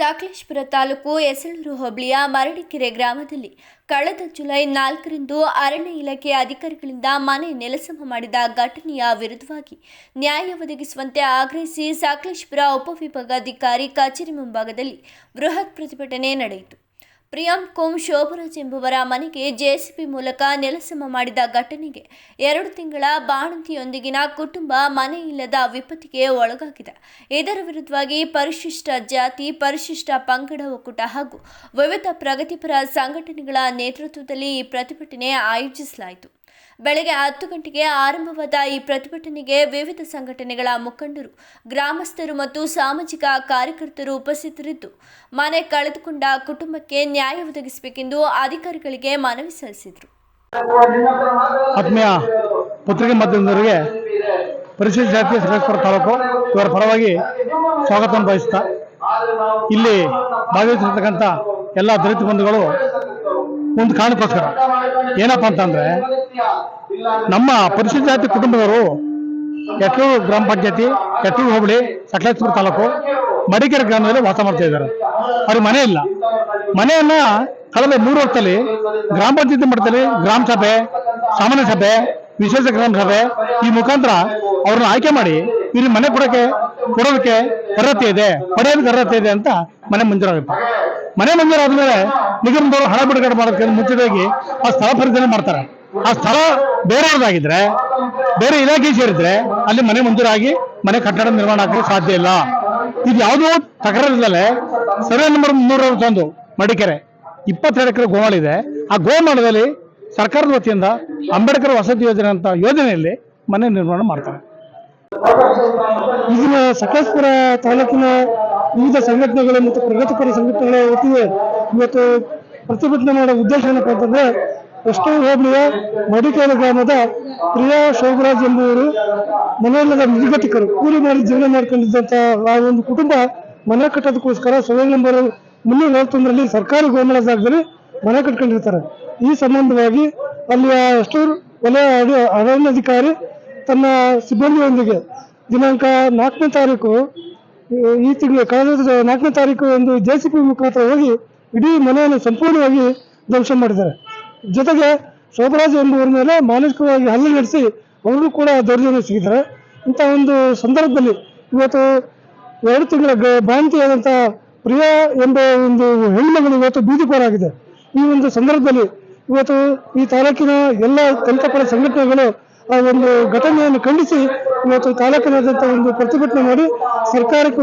ಸಕಲೇಶ್ಪುರ ತಾಲೂಕು ಎಸಳೂರು ಹೋಬಳಿಯ ಮರಡಿಕೆರೆ ಗ್ರಾಮದಲ್ಲಿ ಕಳೆದ ಜುಲೈ ನಾಲ್ಕರಂದು ಅರಣ್ಯ ಇಲಾಖೆ ಅಧಿಕಾರಿಗಳಿಂದ ಮನೆ ನೆಲಸಮ ಮಾಡಿದ ಘಟನೆಯ ವಿರುದ್ಧವಾಗಿ ನ್ಯಾಯ ಒದಗಿಸುವಂತೆ ಆಗ್ರಹಿಸಿ ಸಕಲೇಶ್ಪುರ ಉಪವಿಭಾಗಾಧಿಕಾರಿ ಕಚೇರಿ ಮುಂಭಾಗದಲ್ಲಿ ಬೃಹತ್ ಪ್ರತಿಭಟನೆ ನಡೆಯಿತು. ಪ್ರಿಯಂ ಕೋಮ್ ಶೋಭರಾಜ್ ಎಂಬುವರ ಮನೆಗೆ ಜೆಸಿಬಿ ಮೂಲಕ ನೆಲಸಮ ಮಾಡಿದ ಘಟನೆಗೆ ಎರಡು ತಿಂಗಳ ಬಾಣಂತಿಯೊಂದಿಗಿನ ಕುಟುಂಬ ಮನೆ ಇಲ್ಲದ ವಿಪತ್ತಿಗೆ ಒಳಗಾಗಿದೆ. ಇದರ ವಿರುದ್ಧವಾಗಿ ಪರಿಶಿಷ್ಟ ಜಾತಿ, ಪರಿಶಿಷ್ಟ ಪಂಗಡ, ಒಕ್ಕೂಟ ಹಾಗೂ ವಿವಿಧ ಪ್ರಗತಿಪರ ಸಂಘಟನೆಗಳ ನೇತೃತ್ವದಲ್ಲಿ ಈ ಪ್ರತಿಭಟನೆ ಆಯೋಜಿಸಲಾಯಿತು. ಬೆಳಗ್ಗೆ ಹತ್ತು ಗಂಟೆಗೆ ಆರಂಭವಾದ ಈ ಪ್ರತಿಭಟನೆಗೆ ವಿವಿಧ ಸಂಘಟನೆಗಳ ಮುಖಂಡರು, ಗ್ರಾಮಸ್ಥರು ಮತ್ತು ಸಾಮಾಜಿಕ ಕಾರ್ಯಕರ್ತರು ಉಪಸ್ಥಿತರಿದ್ದು, ಮನೆ ಕಳೆದುಕೊಂಡ ಕುಟುಂಬಕ್ಕೆ ನ್ಯಾಯ ಒದಗಿಸಬೇಕೆಂದು ಅಧಿಕಾರಿಗಳಿಗೆ ಮನವಿ ಸಲ್ಲಿಸಿದರು. ಆತ್ಮೀಯ ಪತ್ರಿಕೆ ಮಾಧ್ಯಮದವರಿಗೆ ಪರಿಶಿಷ್ಟ ಜಾತಿ ತಾಲೂಕು ಇವರ ಪರವಾಗಿ ಸ್ವಾಗತವನ್ನು ಬಯಸ್ತಾ ಇಲ್ಲಿ ಭಾಗವಹಿಸಿರ್ತಕ್ಕಂಥ ಎಲ್ಲ ದಲಿತ ಬಂಧುಗಳು ಒಂದು ಕಾರಣಕ್ಕೋಸ್ಕರ ಏನಪ್ಪಾ ಅಂತಂದ್ರೆ, ನಮ್ಮ ಪರಿಶಿಷ್ಟ ಜಾತಿ ಕುಟುಂಬದವರು ಎಟ್ಲು ಗ್ರಾಮ ಪಂಚಾಯತಿ ಎಟ್ಲು ಹೋಬಳಿ ಸಕಲೇಶ್ವರ ತಾಲೂಕು, ಮಡಿಕೇರಿ ಗ್ರಾಮದಲ್ಲಿ ವಾಸ ಮಾಡ್ತಾ ಇದ್ದಾರೆ. ಅವ್ರಿಗೆ ಮನೆ ಇಲ್ಲ. ಮನೆಯನ್ನ ಕಳೆದ ಮೂರು ವರ್ಷದಲ್ಲಿ ಗ್ರಾಮ ಪಂಚಾಯತಿ ಮಟ್ಟದಲ್ಲಿ ಗ್ರಾಮ ಸಭೆ, ಸಾಮಾನ್ಯ ಸಭೆ, ವಿಶೇಷ ಗ್ರಾಮ ಸಭೆ ಈ ಮುಖಾಂತರ ಅವ್ರನ್ನ ಆಯ್ಕೆ ಮಾಡಿ ಇಲ್ಲಿ ಮನೆ ಕೊಡೋಕೆ ಕೊಡೋದಕ್ಕೆ ಅರ್ಹತೆ ಇದೆ, ಪಡೆಯೋದಕ್ಕೆ ಅರ್ಹತೆ ಇದೆ ಅಂತ ಮನೆ ಮಂಜೂರಾಗುತ್ತೆ ಮನೆ ಮಂಜೂರಾದ್ಮೇಲೆ ನಿಗಮದವರು ಹಣ ಬಿಡುಗಡೆ ಮಾಡೋದಕ್ಕೆ ಮುಂಚಿತವಾಗಿ ಆ ಸ್ಥಳ ಪರಿಶೀಲನೆ ಮಾಡ್ತಾರೆ. ಆ ಸ್ಥಳ ಬೇರೆಯವ್ರದ್ದಾಗಿದ್ರೆ, ಬೇರೆ ಇಲಾಖೆ ಸೇರಿದ್ರೆ ಅಲ್ಲಿ ಮನೆ ಮಂಜೂರಾಗಿ ಮನೆ ಕಟ್ಟಡ ನಿರ್ಮಾಣ ಆಗಲು ಸಾಧ್ಯ ಇಲ್ಲ. ಇದು ಯಾವುದೋ ತಕರಾರಿಲ್ಲದೆ ಸರ್ವೆ ನಂಬರ್ ಮುನ್ನೂರ ಅರವತ್ತೊಂದು ಮಡಿಕೆರೆ, ಇಪ್ಪತ್ತೆರಡು ಎಕರೆ ಗೋಮಾಳ ಇದೆ. ಆ ಗೋಮಾಳದಲ್ಲಿ ಸರ್ಕಾರದ ವತಿಯಿಂದ ಅಂಬೇಡ್ಕರ್ ವಸತಿ ಯೋಜನೆ ಅಂತ ಯೋಜನೆಯಲ್ಲಿ ಮನೆ ನಿರ್ಮಾಣ ಮಾಡ್ತಾರೆ. ಈಗಿನ ಸಕಲೇಶ್ಪುರ ತಾಲೂಕಿನ ವಿವಿಧ ಸಂಘಟನೆಗಳು ಮತ್ತು ಪ್ರಗತಿಪರ ಸಂಘಟನೆಗಳ ವತಿಗೆ ಇವತ್ತು ಪ್ರತಿಭಟನೆ ಮಾಡೋ ಉದ್ದೇಶ ಏನಪ್ಪ ಅಂತಂದ್ರೆ ಎಷ್ಟೋ ಹೋಬಳಿಯ ಮಡಿಕೇರಿ ಗ್ರಾಮದ ಪ್ರಿಯಾ ಶೋಭರಾಜ್ ಎಂಬುವರು ಮನೆಯಲ್ಲದ ನಿರ್ಗತಿಕರು ಕೂಲಿ ಮಾಡಿ ಜೀವನ ಮಾಡ್ಕೊಂಡಿದ್ದಂತ ಆ ಒಂದು ಕುಟುಂಬ ಮನೆ ಕಟ್ಟೋದಕ್ಕೋಸ್ಕರ ಸರ್ವೆ ನಂಬರ್ ಮುನ್ನೂರ ನಲವತ್ತೊಂದರಲ್ಲಿ ಸರ್ಕಾರಿ ಗೋಮಲ ಜಾಗದಲ್ಲಿ ಮನೆ ಕಟ್ಕೊಂಡಿರ್ತಾರೆ. ಈ ಸಂಬಂಧವಾಗಿ ಅಲ್ಲಿಯ ಎಷ್ಟೂರು ವಲಯ ಅರಣ್ಯಾಧಿಕಾರಿ ತನ್ನ ಸಿಬ್ಬಂದಿಯೊಂದಿಗೆ ದಿನಾಂಕ ನಾಲ್ಕನೇ ತಾರೀಕು, ಈ- ತಿಂಗಳ ಕಳೆದ ನಾಲ್ಕನೇ ತಾರೀಕು ಒಂದು ಜೆ ಸಿ ಪಿ ಮುಖಾಂತರ ಹೋಗಿ ಇಡೀ ಮನೆಯನ್ನು ಸಂಪೂರ್ಣವಾಗಿ ಧ್ವಂಸ ಮಾಡಿದ್ದಾರೆ. ಜೊತೆಗೆ ಶೋಭರಾಜ್ ಎಂಬುವರ ಮೇಲೆ ಮಾನಸಿಕವಾಗಿ ಹಲ್ಲೆ ನಡೆಸಿ ಅವರು ಕೂಡ ದೌರ್ಜನ್ಯ ಸಿಗಿದ್ದಾರೆ ಇಂಥ ಒಂದು ಸಂದರ್ಭದಲ್ಲಿ ಇವತ್ತು ಎರಡು ತಿಂಗಳ ಬಾಣಂತಿಯಾದಂಥ ಪ್ರಿಯಾ ಎಂಬ ಒಂದು ಹೆಣ್ಮಗಳು ಇವತ್ತು ಬೀದಿಪಾಲಾಗಿದೆ ಈ ಒಂದು ಸಂದರ್ಭದಲ್ಲಿ ಇವತ್ತು ಈ ತಾಲೂಕಿನ ಎಲ್ಲ ದಲಿತ ಪರ ಸಂಘಟನೆಗಳು ಆ ಒಂದು ಘಟನೆಯನ್ನು ಖಂಡಿಸಿ ಇವತ್ತು ತಾಲೂಕಿನಾದ್ಯಂತ ಒಂದು ಪ್ರತಿಭಟನೆ ಮಾಡಿ ಸರ್ಕಾರಕ್ಕೆ